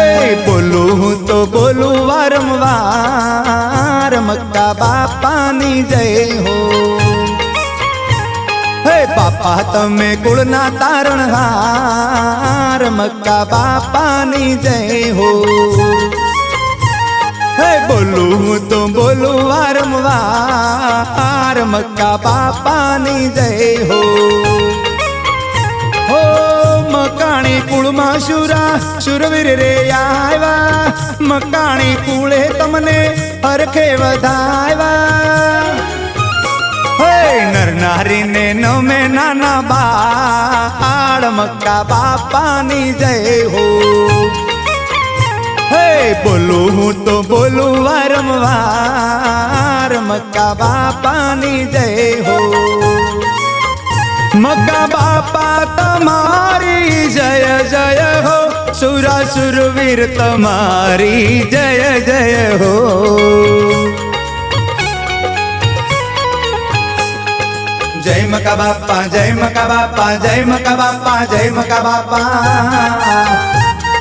હે બોલું હું તો બોલું વારંવાર મક્કા બાપાની જય હો હે બાપા તમે કુળના તારણહાર મક્કા બાપાની જય હો હે બોલું હું તો બોલું વારંવાર મક્કા બાપાની જય હો હો કુળમાં શુરા રે આવ્યા મકાણી કુળે તમને હરખે વધાવ્યા હે નર નારીને નમે નાના બાળ, મક્કા બાપાની જય હો. હે બોલું હું તો બોલું વારંવાર, મક્કા બાપાની જય હો. મક્કા બાપા જય असुरासुर वीर तुम्हारी जय जय हो। जय मका बापा, जय मका बापा, जय मका बापा, जय मका बापा।